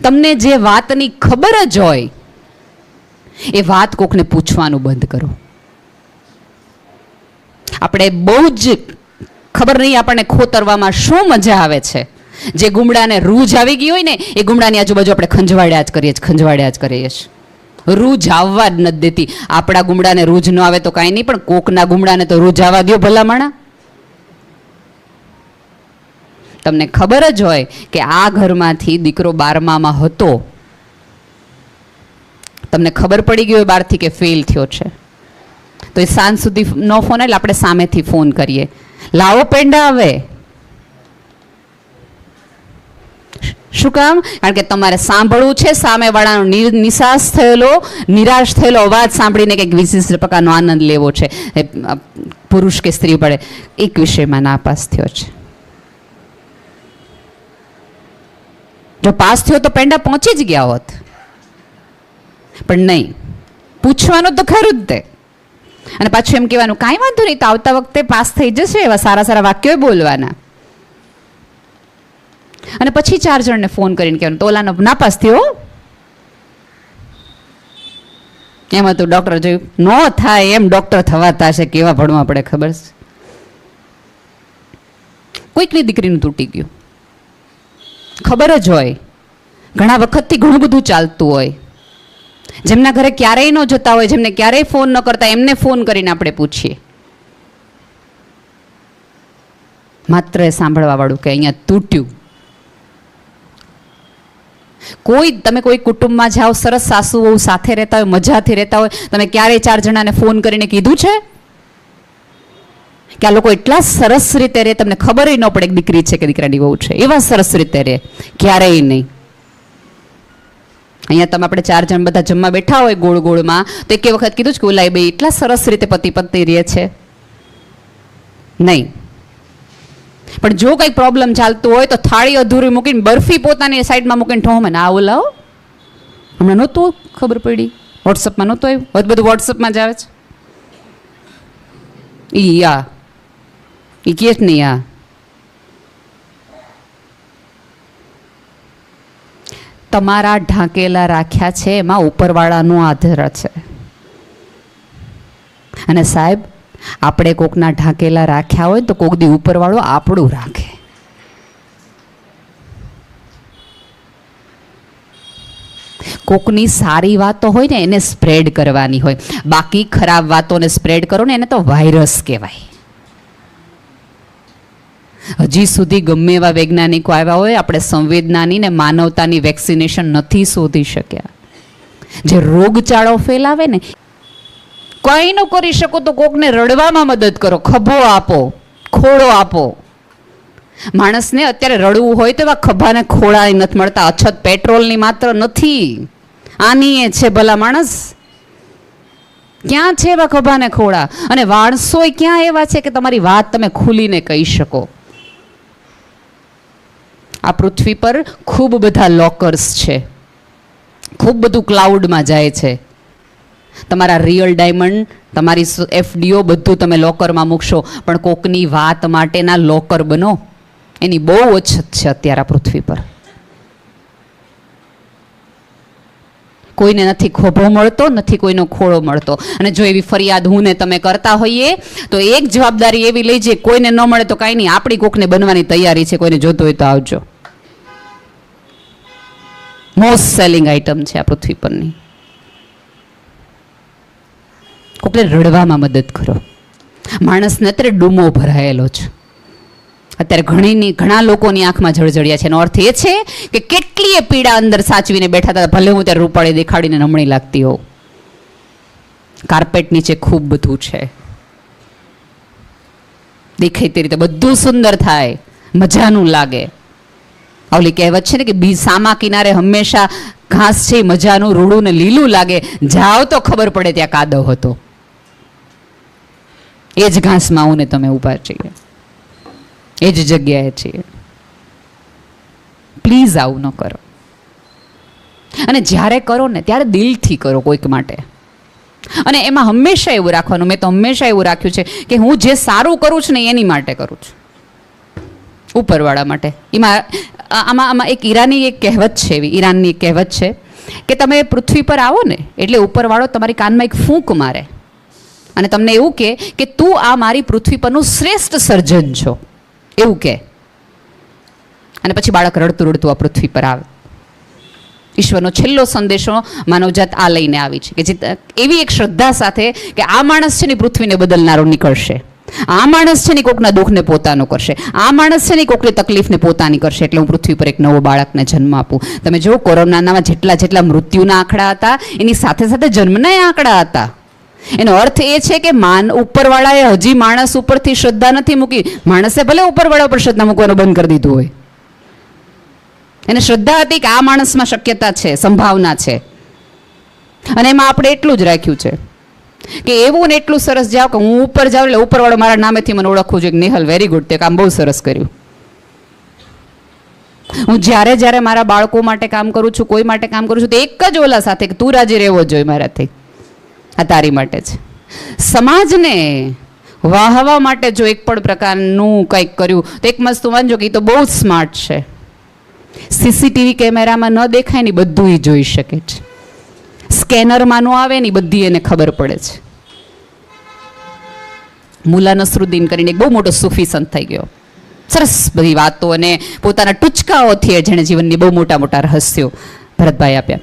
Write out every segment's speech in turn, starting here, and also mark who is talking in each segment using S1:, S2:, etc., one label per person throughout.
S1: તમને જે વાતની ખબર જ હોય, એ વાત કોકને પૂછવાનું બંધ કરો. આપણે બહુ જ ખબર નહીં આપણને ખોતરવામાં શું મજા આવે છે. જે ગુમડાને રૂજ આવી ગઈ હોય ને, એ ગુમડાની આજુબાજુ આપણે ખંજવાડ્યા જ કરીએ છીએ, ખંજવાડ્યા જ કરીએ છીએ. રૂજ આવવા જ નથી દેતી. આપણા ગુમડાને રૂજ ન આવે તો કાંઈ નહીં, પણ કોકના ગુમડાને તો રૂજ આવવા દો ભલામણા. તમને ખબર જ હોય કે આ ઘરમાંથી દીકરો બારમામાં હતો. તમને ખબર પડી ગઈ હોય બહારથી કે ફેલ થયો છે. તો એ સાંજ સુધી નો ફોન એટલે આપણે સામેથી ફોન કરીએ. લાવો પેંડા હવે. શું કામ? કારણ કે તમારે સાંભળવું છે, સામેવાળાનો નિશાસ થયેલો, નિરાશ થયેલો અવાજ સાંભળીને કંઈક વિશિષ્ટ પ્રકારનો આનંદ લેવો છે. પુરુષ કે સ્ત્રી પડે એક વિષયમાં નાપાસ થયો છે. જો પાસ થયો તો પેંડા પહોંચી જ ગયા હોત. પણ નહીં. પૂછવાનું તો ખરું જ તે. અને પાછું એમ કહેવાનું, કાંઈ વાંધો નહીં, તો આવતા વખતે પાસ થઈ જશે એવા સારા સારા વાક્યો બોલવાના. અને પછી ચાર જણને ફોન કરીને કહેવાનું, તો ઓલાનો નાપાસ થયો? હો. એમાં તો ડૉક્ટર જોયું, ન થાય એમ ડૉક્ટર થવાતા છે કેવા ભણવા પડે ખબર છે. કોઈકની દીકરીનું તૂટી ગયું. ખબર જ હોય. ઘણા વખતથી ઘણું બધું ચાલતું હોય. જેમના ઘરે ક્યારેય ન જતા હોય, જેમને ક્યારેય ફોન ન કરતા, એમને ફોન કરીને આપણે પૂછીએ. માત્ર એ સાંભળવા વાળું કે અહીંયા તૂટ્યું. કોઈ, તમે કોઈ કુટુંબમાં જાઓ, સરસ સાસુ સાથે રહેતા હોય, મજાથી રહેતા હોય, તમે ક્યારેય ચાર જણાને ફોન કરીને કીધું છે? કે આ લોકો એટલા સરસ રીતે રહે તમને ખબર ન પડે કે દીકરી છે કે દીકરાની વહુ છે. એવા સરસ રીતે રહે ક્યારેય નહીં. અહીંયા તમે આપણે ચાર જણ બધા જમવા બેઠા હોય ગોળ ગોળમાં, તો એક વખત કીધું જ કે ઓલાઈ ભાઈ એટલા સરસ રીતે પતિ પત્ની રહે છે. નહીં. પણ જો કંઈક પ્રોબ્લેમ ચાલતું હોય તો થાળી અધૂરી મૂકીને બરફી પોતાની સાઈડમાં મૂકીને ઠોમે ના ઓલાઓ હમણાં નહોતું ખબર પડી? વોટ્સઅપમાં નહોતું આવ્યું? બધું વોટ્સઅપમાં જ આવે છે. ઈ, આ. નહીં આ તમારા ઢાંકેલા રાખ્યા છે, એમાં ઉપરવાળાનો આધાર છે. અને સાહેબ, આપણે કોકના ઢાંકેલા રાખ્યા હોય તો કોક દી ઉપરવાળો આપણું રાખે. કોકની સારી વાતો હોય ને એને સ્પ્રેડ કરવાની હોય. બાકી ખરાબ વાતોને સ્પ્રેડ કરો ને એને તો વાયરસ કહેવાય. હજી સુધી ગમે એવા વૈજ્ઞાનિકો આવ્યા હોય, આપણે સંવેદનાની ને માનવતાની વેક્સિનેશન નથી શોધી શક્યા. જે રોગચાળો ફેલાવે ને, કંઈ ન કરી શકો તો કોકને રડવામાં મદદ કરો, ખભો આપો, ખોળો આપો. માણસને અત્યારે રડવું હોય તો એવા ખભાને ખોળા નથી મળતા, અછત પેટ્રોલની માત્ર નથી. આની એ છે ભલા માણસ. ક્યાં છે એવા ખભાને ખોળા? અને માણસોય ક્યાં એવા છે કે તમારી વાત તમે ખુલીને કહી શકો? આ પૃથ્વી પર ખૂબ બધા લોકર્સ છે. ખૂબ બધું ક્લાઉડમાં જાય છે. તમારા રિયલ ડાયમંડ તમારી એફડીઓ બધું તમે લોકરમાં મૂકશો, પણ કોકની વાત માટેના લોકર બનો. એની બહુ ઓછત છે અત્યારે આ પૃથ્વી પર. કોઈને નથી ખોભો મળતો, નથી કોઈનો ખોળો મળતો. અને જો એવી ફરિયાદ હું ને તમે કરતા હોઈએ, તો એક જવાબદારી એવી લેજે કોઈને ન મળે તો કાંઈ નહીં. આપણી કોકને બનવાની તૈયારી છે. કોઈને જોતો હોય તો આવજો. મોસ્ટ સેલિંગ આઇટમ છે આ પૃથ્વી પરની. કોકને રડવામાં મદદ કરો. માણસને અત્યારે ડૂમો ભરાયેલો છે. અત્યારે ઘણીની ઘણા લોકોની આંખમાં જળજળિયા છે. એનો અર્થ એ છે કે કેટલીય પીડા અંદર સાચવીને બેઠા હતા, ભલે હું ત્યારે રૂપાળી દેખાડીને નમણી લાગતી હોઉં. કાર્પેટ નીચે ખૂબ બધું છે. દેખાય તે રીતે બધું સુંદર થાય, મજાનું લાગે. ઓલી કહેવત છે ને કે બી સામા કિનારે હંમેશા ઘાસ છે, મજાનું, રૂડું ને લીલું લાગે. જાઓ તો ખબર પડે ત્યાં કાદવ હતો. એ જ ઘાસમાં હું ને તમે ઊભા છીએ એ જ જગ્યાએ છીએ. પ્લીઝ આવું ન કરો. અને જ્યારે કરો ને ત્યારે દિલથી કરો કોઈક માટે. અને એમાં હંમેશા એવું રાખવાનું, મેં તો હંમેશા એવું રાખ્યું છે કે હું જે સારું કરું છું ને એની માટે કરું છું. ઉપરવાળા માટે. એમાં આમાં આમાં એક ઈરાની એક કહેવત છે એવી, ઈરાનની એક કહેવત છે કે તમે પૃથ્વી પર આવો ને એટલે ઉપરવાળો તમારી કાનમાં એક ફૂંક મારે. અને તમને એવું કહે કે તું આ મારી પૃથ્વી પરનું શ્રેષ્ઠ સર્જન છો. એવું કહે અને પછી બાળક રડતું રડતું આ પૃથ્વી પર આવે. ઈશ્વરનો છેલ્લો સંદેશો માનવજાત આ લઈને આવી છે કે જે એવી એક શ્રદ્ધા સાથે કે આ માણસ છે ને પૃથ્વીને બદલનારો નીકળશે. આ માણસ છે ને કોકના દુઃખને પોતાનું કરશે. આ માણસ છે ને કોકની તકલીફને પોતાની કરશે. એટલે હું પૃથ્વી પર એક નવો બાળકને જન્મ આપું. તમે જો કોરોનાના જેટલા જેટલા મૃત્યુના આંકડા હતા, એની સાથે સાથે જન્મના આંકડા હતા. એનો અર્થ એ છે કે માન ઉપરવાળાએ હજી માણસ ઉપરથી શ્રદ્ધા નથી મૂકી. માણસે ભલે ઉપરવાળા ઉપર શ્રદ્ધા મૂકવાનું બંધ કરી દીધું હોય. એને શ્રદ્ધા હતી કે આ માણસમાં શક્યતા છે, સંભાવના છે. અને એમાં આપણે એટલું જ રાખ્યું છે કે એવું ને એટલું સરસ જાવ કે હું ઉપર જાઉં એટલે ઉપરવાળો મારા નામેથી મને ઓળખવું જોઈએ કે નેહલ વેરી ગુડ તે કામ બહુ સરસ કર્યું. હું જ્યારે જ્યારે મારા બાળકો માટે કામ કરું છું, કોઈ માટે કામ કરું છું, તો એક જ ઓલા સાથે કે તું રાજી રહેવો જોઈએ મારાથી. આ તારી માટે છે. સમાજને વાહવા માટે જો એક પણ પ્રકારનું કંઈક કર્યું, તો એક મસ્ત વાંચો કે એ તો બહુ સ્માર્ટ છે. સીસીટીવી કેમેરામાં ન દેખાય ને બધું એ જોઈ શકે છે. સ્કેનરમાં ન આવે ને બધી એને ખબર પડે છે. મુલા નસરુદ્દીન કરીને એક બહુ મોટો સૂફી સંત થઈ ગયો. સરસ બધી વાતો અને પોતાના ટૂચકાઓથી જેણે જીવનની બહુ મોટા મોટા રહસ્યો ભરતભાઈ આપ્યા.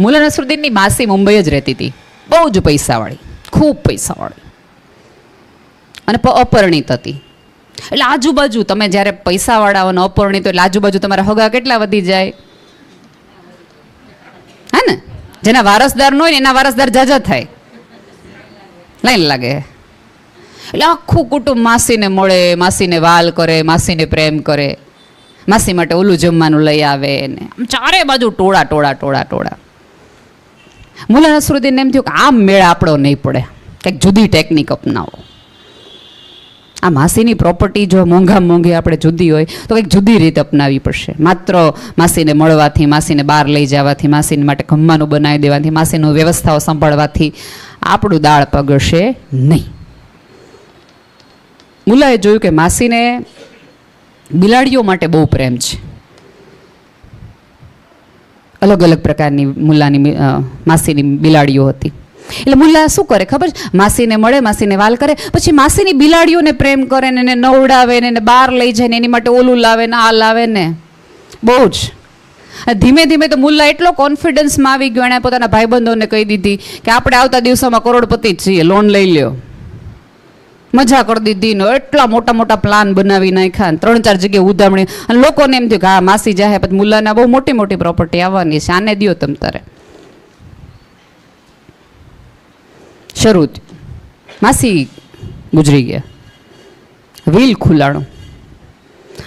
S1: મુલા નસરુદ્દીનની માસી મુંબઈ જ રહેતી હતી. બહુ જ પૈસાવાળી, ખૂબ પૈસાવાળી. અને અપરિણિત હતી. એટલે આજુબાજુ તમે જ્યારે પૈસાવાળા અને અપરિણિત એટલે આજુબાજુ તમારા હગા કેટલા વધી જાય? હે ને? જેના વારસદાર ન હોય ને એના વારસદાર જાજા થાય. લાઈન લાગે. એટલે આખું કુટુંબ માસીને મળે, માસીને વાલ કરે, માસીને પ્રેમ કરે. માસી માટે ઓલું જમવાનું લઈ આવે ને. ચારે બાજુ ટોળા ટોળા ટોળા ટોળા. મુલા નસરુદ્દીન એમ થયું કે આમ મેળ આપણો નહીં પડે. કંઈક જુદી ટેકનિક અપનાવો. આ માસીની પ્રોપર્ટી જો મોંઘા મોંઘી આપણે જુદી હોય, તો કંઈક જુદી રીતે અપનાવવી પડશે. માત્ર માસીને મળવાથી, માસીને બહાર લઈ જવાથી, માસીને માટે ખમવાનું બનાવી દેવાથી, માસીનું વ્યવસ્થાઓ સંભાળવાથી આપણું દાળ પગશે નહીં. મુલાએ જોયું કે માસીને બિલાડીઓ માટે બહુ પ્રેમ છે. અલગ અલગ પ્રકારની મુલ્લાની માસીની બિલાડીઓ હતી. એટલે મુલ્લા શું કરે ખબર છે? માસીને મળે, માસીને વાલ કરે, પછી માસીની બિલાડીઓને પ્રેમ કરે ને એને નવડાવે ને એને બહાર લઈ જાય ને એની માટે ઓલું લાવે ને આ લાવે ને. બહુ જ. ધીમે ધીમે તો મુલ્લા એટલો કોન્ફિડન્સમાં આવી ગયો એણે પોતાના ભાઈબંધોને કહી દીધી કે આપણે આવતા દિવસોમાં કરોડપતિ જ છીએ લોન લઈ લ્યો. મજા કરી દીધી ને એટલા મોટા મોટા પ્લાન બનાવી નાખ્યા ત્રણ ચાર જગ્યાએ ઉદામણી અને લોકોને એમ થયું કે હા માસી જાહે, પછી મુલ્લાને બહુ મોટી મોટી પ્રોપર્ટી આવવાની છે. આને દ્યો તમ તારે. શરૂ માસી ગુજરી ગયા. વ્હીલ ખુલાણું.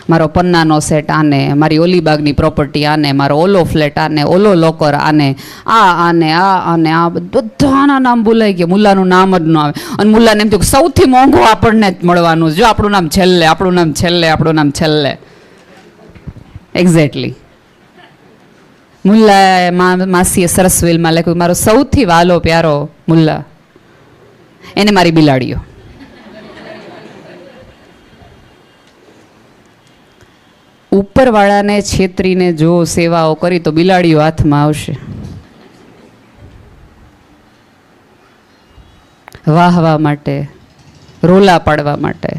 S1: મારો પન્નાનો સેટ આને, મારી ઓલીબાગની પ્રોપર્ટી આને, મારો ઓલો ફ્લેટ આને, ઓલો લોકર આને, આ આને આ આને, આ બધાના નામ ભૂલાઈ ગયા. મુલ્લાનું નામ જ ન આવે. અને મુલ્લાને એમ થયું સૌથી મોંઘું આપણને જ મળવાનું જો આપણું નામ છેલ્લે, આપણું નામ છેલ્લે, આપણું નામ છેલ્લે. એક્ઝેક્ટલી મુલ્લાએ મા- માસીએ સરસ વેલમાં લખ્યું મારો સૌથી વાલો પ્યારો મુલ્લા. એને મારી બિલાડીઓ. ઉપરવાળાને છેતરીને જો સેવાઓ કરી તો બિલાડીઓ હાથમાં આવશે. વાહવા માટે, રોલા પાડવા માટે,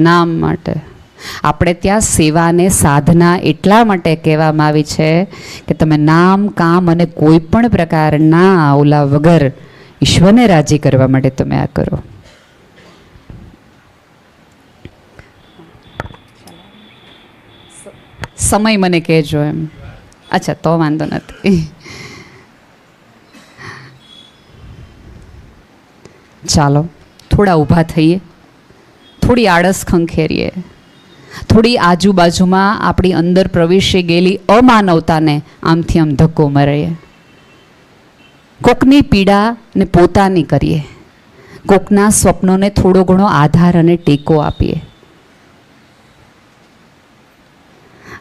S1: નામ માટે. આપણે ત્યાં સેવાને સાધના એટલા માટે કહેવામાં આવી છે કે તમે નામ, કામ અને કોઈ પણ પ્રકારના ઓલા વગર ઈશ્વરને રાજી કરવા માટે તમે આ કરો. સમય મને કહેજો એમ. અચ્છા, તો વાંધો નથી. ચાલો, થોડા ઊભા થઈએ. થોડી આળસ ખંખેરીએ. થોડી આજુબાજુમાં આપણી અંદર પ્રવેશી ગયેલી અમાનવતાને આમથી આમ ધક્કો મરીએ. કોકની પીડાને પોતાની કરીએ. કોકના સ્વપ્નોને થોડો ઘણો આધાર અને ટેકો આપીએ.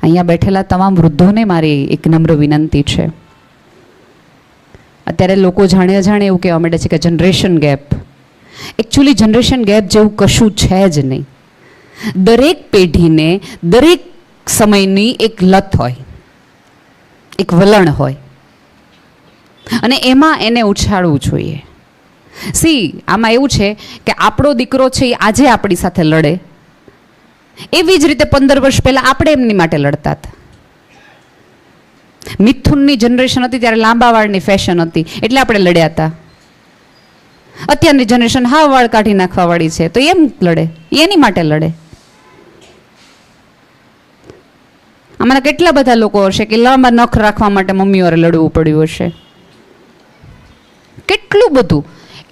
S1: અહીંયા બેઠેલા તમામ વૃદ્ધોને મારી એક નમ્ર વિનંતી છે. અત્યારે લોકો જાણે અજાણે એવું કહેવા માંડે છે કે generation gap actually generation gap જેવું કશું છે જ નહીં. દરેક પેઢીને દરેક સમયની એક લત હોય, એક વલણ હોય. અને એમાં એને ઉછાળવું જોઈએ. સી આમાં એવું છે કે આપણો દીકરો છે એ આજે આપણી સાથે લડે. એવી જ રીતે પંદર વર્ષ પહેલાં આપણે એમની માટે લડતા હતા. મિથુનની જનરેશન હતી ત્યારે લાંબા વાળની ફેશન હતી, એટલે આપણે લડ્યા હતા. અત્યારની જનરેશન હા વાળ કાઢી નાખવા વાળી છે, તો એમ લડે, એની માટે લડે. આમાંના કેટલા બધા લોકો હશે કે લાંબા નખ રાખવા માટે મમ્મીઓરે લડવું પડ્યું હશે? કેટલું બધું.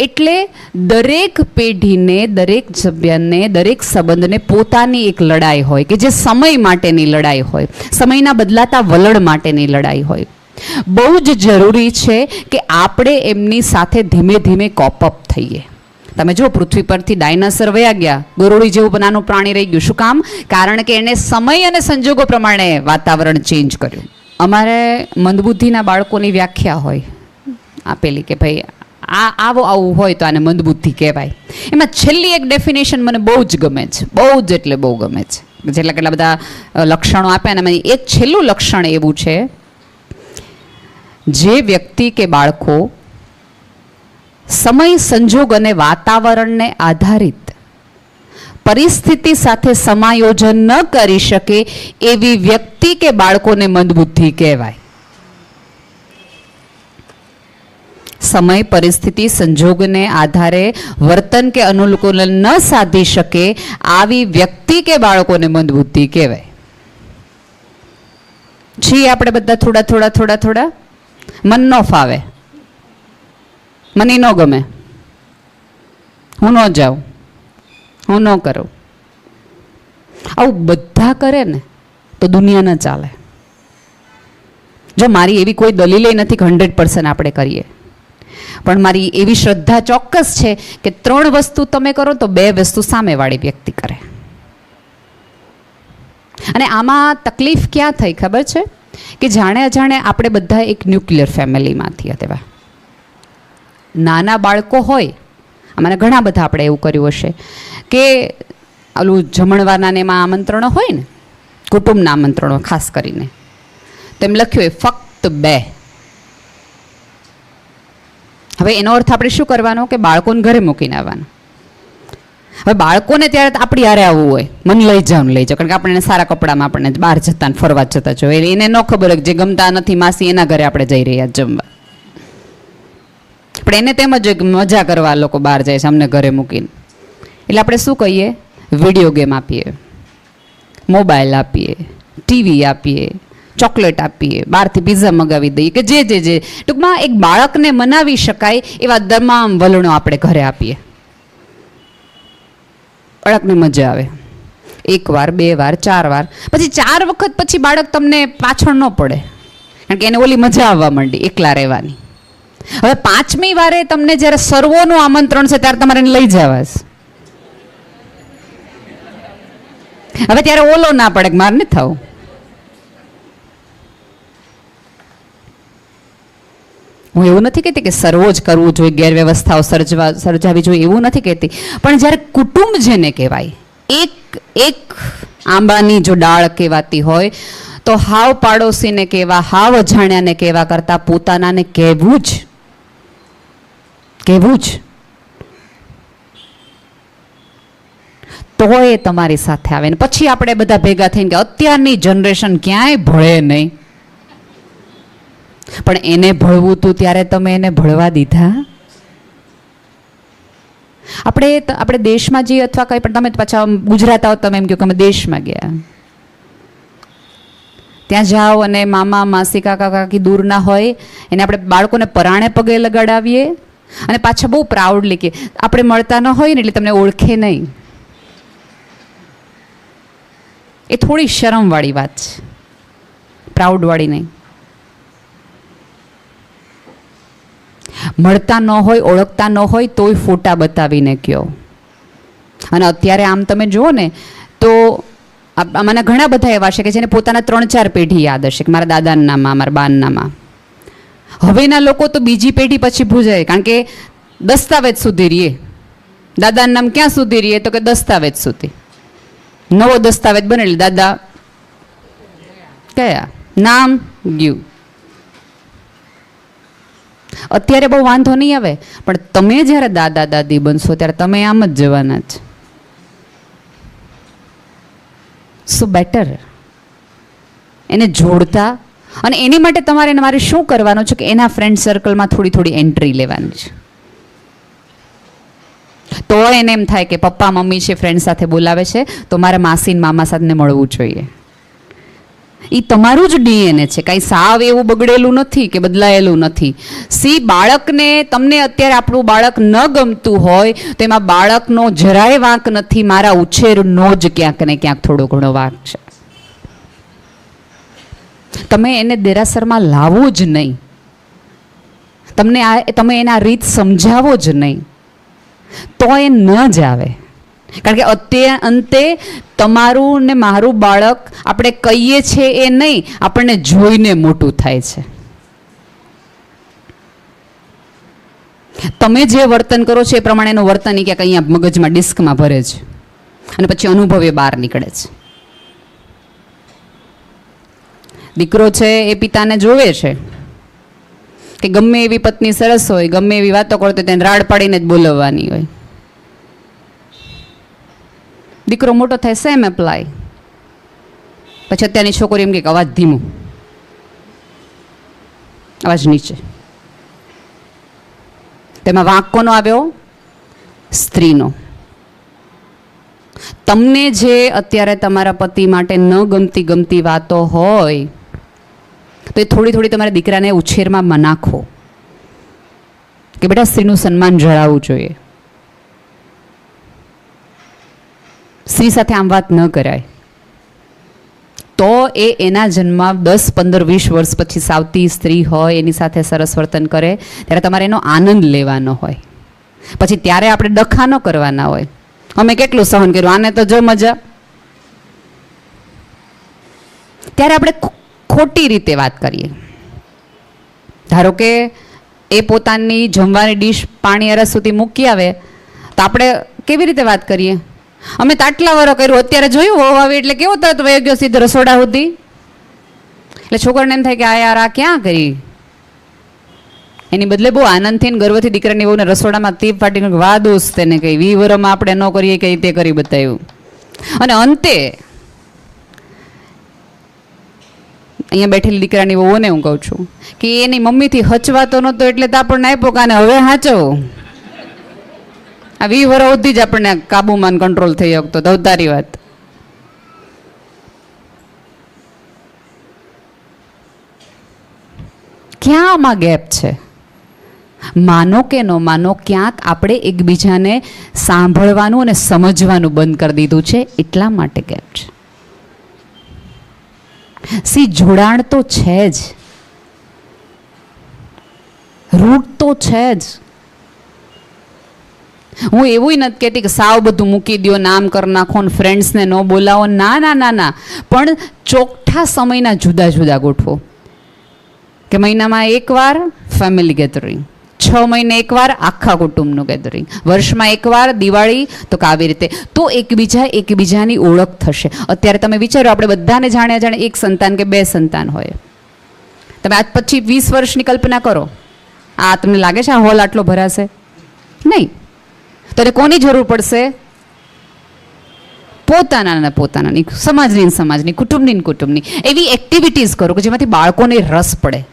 S1: એટલે દરેક પેઢીને, દરેક સભ્યને દરેક સંબંધને પોતાની એક લડાઈ હોય કે જે સમય માટેની લડાઈ હોય. સમયના બદલાતા વલણ માટેની લડાઈ હોય. બહુ જ જરૂરી છે કે આપણે એમની સાથે ધીમે ધીમે કોપઅપ થઈએ. તમે જો પૃથ્વી પરથી ડાયનાસર વયા ગયા, ગરોળી જેવું નાનું પ્રાણી રહી ગયું. શું કામ? કારણ કે એણે સમય અને સંજોગો પ્રમાણે વાતાવરણ ચેન્જ કર્યું. અમારે મંદબુદ્ધિના બાળકોની વ્યાખ્યા હોય આપેલી કે ભાઈ આ આવો આવું હોય તો આને મંદબુદ્ધિ કહેવાય. એમાં છેલ્લી એક ડેફિનેશન મને બહુ જ ગમે છે. બહુ જ એટલે બહુ ગમે છે. જેટલા કેટલા બધા લક્ષણો આપ્યા ને એમાં એક છેલ્લું લક્ષણ એવું છે, જે વ્યક્તિ કે બાળકો સમય, સંજોગ અને વાતાવરણને આધારિત પરિસ્થિતિ સાથે સમાયોજન ન કરી શકે એવી વ્યક્તિ કે બાળકોને મંદબુદ્ધિ કહેવાય. સમય, પરિસ્થિતિ, સંજોગને આધારે વર્તન કે અનુકૂલન ન સાધી શકે આવી વ્યક્તિ કે બાળકોને મંદબુદ્ધિ કહેવાય. છીએ આપણે બધા થોડા થોડા થોડા થોડા? મન ન ફાવે. મને ન ગમે. હું ન જાઉં. હું ન કરું. આવું બધા કરે ને તો દુનિયા ન ચાલે. જો મારી એવી કોઈ દલીલે નથી હંડ્રેડ પર્સન્ટ આપણે કરીએ. પણ મારી એવી શ્રદ્ધા ચોક્કસ છે કે ત્રણ વસ્તુ તમે કરો તો બે વસ્તુ સામેવાળી વ્યક્તિ કરે. અને આમાં તકલીફ ક્યાં થઈ ખબર છે? કે જાણે અજાણે આપણે બધા એક ન્યુક્લિયર ફેમિલીમાંથી હતા નાના બાળકો હોય આમાં ઘણા બધા આપણે એવું કર્યું હશે કે ઓલું જમણવારના એમાં આમંત્રણો હોય ને, કુટુંબના આમંત્રણો ખાસ કરીને તેમ લખ્યું હોય, ફક્ત બે. હવે એનો અર્થ આપણે શું કરવાનો? કે બાળકોને ઘરે મૂકીને આવવાનું. હવે બાળકોને ત્યારે આપણે હારે આવવું હોય. મને લઈ જાઓ લઈ જાવ કારણ કે આપણે સારા કપડામાં આપણને બહાર જતા ફરવા જતા જોઈએ એને ન ખબર હોય જે ગમતા નથી માસી, એના ઘરે આપણે જઈ રહ્યા જમવા. આપણે એને તેમ જ મજા કરવા લોકો બહાર જાય છે અમને ઘરે મૂકીને. એટલે આપણે શું કહીએ? વીડિયો ગેમ આપીએ. મોબાઈલ આપીએ. ટીવી આપીએ. ચોકલેટ આપીએ, બહારથી પીઝા મગાવી દઈએ કે જે જે જે. ટૂંકમાં એક બાળકને મનાવી શકાય એવા તમામ વલણો આપણે ઘરે આપીએ. બાળકને મજા આવે. એક વાર, બે વાર, ચાર વાર. પછી ચાર વખત પછી બાળક તમને પાછળ ન પડે. કારણ કે એને ઓલી મજા આવવા માંડી, એકલા રહેવાની. હવે પાંચમી વારે તમને જ્યારે સર્વોનું આમંત્રણ છે ત્યારે તમારે લઈ જવા હવે ત્યારે ઓલો ના પડે મારે નથી થવું હું એવું નથી કહેતી કે સર્વો જ કરવું જોઈએ, ગેરવ્યવસ્થાઓ સર્જવા, સર્જાવી જોઈએ, એવું નથી કહેતી. પણ જ્યારે કુટુંબ જેને કહેવાય, એક એક આંબાની જો ડાળ કહેવાતી હોય, તો હાવ પાડોશીને કહેવા, હાવ અજાણ્યાને કહેવા કરતાં પોતાનાને કહેવું જ કહેવું જ. તો એ તમારી સાથે આવે ને. પછી આપણે બધા ભેગા થઈને કે અત્યારની જનરેશન ક્યાંય ભળે નહીં. પણ એને ભળવું તું ત્યારે તમે એને ભળવા દીધા? આપણે આપણે દેશમાં જઈએ અથવા કંઈ પણ, તમે પાછા ગુજરાત આવો તમે એમ કહો કે અમે દેશમાં ગયા. ત્યાં જાઓ અને મામા, માસી, કાકા, કાકી દૂર ના હોય, એને આપણે બાળકોને પરાણે પગે લગાડાવીએ અને પાછા બહુ પ્રાઉડલી કે આપણે મળતા ન હોય ને એટલે તમને ઓળખે નહીં. એ થોડી શરમવાળી વાત છે. પ્રાઉડવાળી નહીં. મળતા ન હોય, ઓળખતા ન હોય, તોય ફોટા બતાવીને કયો. અને અત્યારે આમ તમે જુઓ ને, તો આમાંના ઘણા બધા એવા છે કે જેને પોતાના ત્રણ ચાર પેઢી યાદ હશે, કે મારા દાદાના નામમાં, મારા બાનનામાં હવેના લોકો તો બીજી પેઢી પછી ભૂજાય, કારણ કે દસ્તાવેજ સુધી રહીએ. દાદાનું નામ ક્યાં સુધી રહીએ? તો કે દસ્તાવેજ સુધી. નવો દસ્તાવેજ બને દાદા, કયા? નામ, ગયું. અત્યારે બહુ વાંધો નહીં આવે, પણ તમે જ્યારે દાદા દાદી બનશો ત્યારે તમે આમ જ જવાના જ. સો બેટર એને જોડતા અને એની માટે તમારે મારે શું કરવાનું છે કે એના ફ્રેન્ડ સર્કલમાં થોડી થોડી એન્ટ્રી લેવાની છે. તો એને એમ થાય કે પપ્પા મમ્મી છે ફ્રેન્ડ સાથે બોલાવે છે, તો મારે માસી મામા સાથે મળવું જોઈએ. એ તમારું જ ડીએનએ છે. કાંઈ સાવ એવું બગડેલું નથી કે બદલાયેલું નથી. સી, બાળકને તમને અત્યારે આપણું બાળક ન ગમતું હોય, તો એમાં બાળકનો જરાય વાંક નથી, મારા ઉછેરનો જ ક્યાંક ને ક્યાંક થોડો ઘણો વાંક છે. તમે એને દેરાસરમાં લાવો જ નહીં. તમને આ, તમે એના રીત સમજાવો જ નહીં. તો એ ન જ આવે. કારણ કે અત્યારે અંતે તમારું ને મારું બાળક આપણે કહીએ છીએ એ નહીં, આપણને જોઈને મોટું થાય છે. તમે જે વર્તન કરો છો એ પ્રમાણેનું વર્તન ઈ ક્યાંક અહીંયા મગજમાં ડિસ્કમાં ભરે છે. અને પછી અનુભવ એ બહાર નીકળે છે. દીકરો છે એ પિતાને જોવે છે કે ગમે એવી પત્ની સરસ હોય, ગમે એવી વાતો કરતો તેને રાડ પાડીને જ બોલવવાની હોય. દીકરો મોટો થાય સેમ એપ્લાય પછી અત્યારની છોકરી એમ કે અવાજ ધીમો. અવાજ નીચે. તેમાં વાંક કોનો આવ્યો? સ્ત્રીનો. તમને જે અત્યારે તમારા પતિ માટે ન ગમતી ગમતી વાતો હોય, તો એ થોડી થોડી તમારા દીકરાને ઉછેરમાં નાખો. કે બેટા સ્ત્રીનું સન્માન જળાવવું જોઈએ. સ્ત્રી સાથે આમ વાત ન કરાય. તો એ એના જન્મ દસ, પંદર, વીસ વર્ષ પછી સાવતી સ્ત્રી હોય, એની સાથે સરસ વર્તન કરે, ત્યારે તમારે એનો આનંદ લેવાનો હોય. પછી ત્યારે આપણે ડખા ન કરવાના હોય. અમે કેટલું સહન કર્યું? આને તો જો મજા. ત્યારે આપણે ખોટી રીતે વાત કરીએ. ધારો કે એ પોતાની જમવાની ડીશ પાણી અરસ સુધી મૂકી આવે, તો આપણે કેવી રીતે વાત કરીએ? અમે તાટલા વારો કર્યું, અત્યારે જોયું હોવ આવી એટલે કેવો તરત વયો ગયો સીધો રસોડા સુધી? એટલે છોકરાને એમ થાય કે આ યાર, આ ક્યાં કરી? એની બદલે બહુ આનંદથી ગર્વથી દીકરાની બહુને રસોડામાં તીપ ફાટીને વાહ દોસ્ત તેને કહી વી વરોમાં આપણે ન કરીએ કે તે કરી બતાવ્યું. અને અંતે, અહીંયા બેઠેલી દીકરાની વહુને હું કહું છું કે એની મમ્મીથી હચવાતો નહોતો એટલે તો આપણને આપ્યો કાને હવે હાચો આ વી વરો જ આપણને કાબુમાં કંટ્રોલ થઈ શકતો. દવતારી વાત. ક્યાં આમાં ગેપ છે? માનો કે ન માનો, ક્યાંક આપણે એકબીજાને સાંભળવાનું અને સમજવાનું બંધ કરી દીધું છે, એટલા માટે ગેપ છે. સી, જોડાણ તો છે જ. રૂટ તો છે જ. હું એવું નથી કહેતી કે સાવ બધું મૂકી દો નામ કર નાખો ને ફ્રેન્ડ્સને ન બોલાવો. ના ના ના ના. પણ ચોખ્ઠા સમયના જુદા જુદા ગોઠવો. કે મહિનામાં એકવાર ફેમિલી ગેધરિંગ છ મહિને એકવાર આખા કુટુંબનું ગેધરિંગ વર્ષમાં એકવાર દિવાળી, તો કે આવી રીતે. તો એકબીજા એકબીજાની ઓળખ થશે. અત્યારે તમે વિચારો, આપણે બધાને જાણ્યા જાણે એક સંતાન કે બે સંતાન હોય. તમે આજ પછી વીસ વર્ષની કલ્પના કરો. આ તમને લાગે છે આ હોલ આટલો ભરાશે? નહીં. તો કોની જરૂર પડશે? પોતાના ને પોતાનાની સમાજની ને સમાજની, કુટુંબની ને કુટુંબની. એવી એક્ટિવિટીઝ કરો કે જેમાંથી બાળકોને રસ પડે.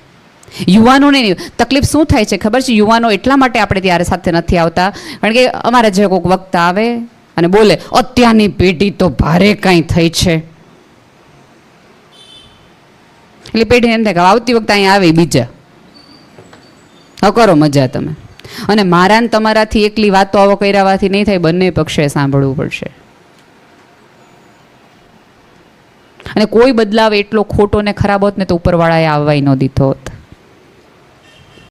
S1: યુવાનોને તકલીફ શું થાય છે ખબર છે? યુવાનો એટલા માટે આપણે ત્યારે સાથે નથી આવતા. કારણ કે અમારા જે કોઈક વખત આવે અને બોલે, અત્યારની પેઢી તો ભારે કાંઈ થઈ છે. એટલે પેઢી એમ થાય કે આવતી વખતે અહીંયા આવે બીજા. કરો મજા તમે. અને મારા ને તમારાથી એકલી વાતો આવો કર્યાવાથી નહીં થાય, બંને પક્ષે સાંભળવું પડશે. અને કોઈ બદલાવ એટલો ખોટો ને ખરાબ હોત ને તો ઉપરવાળાએ આવવાય ન દીધો હોત.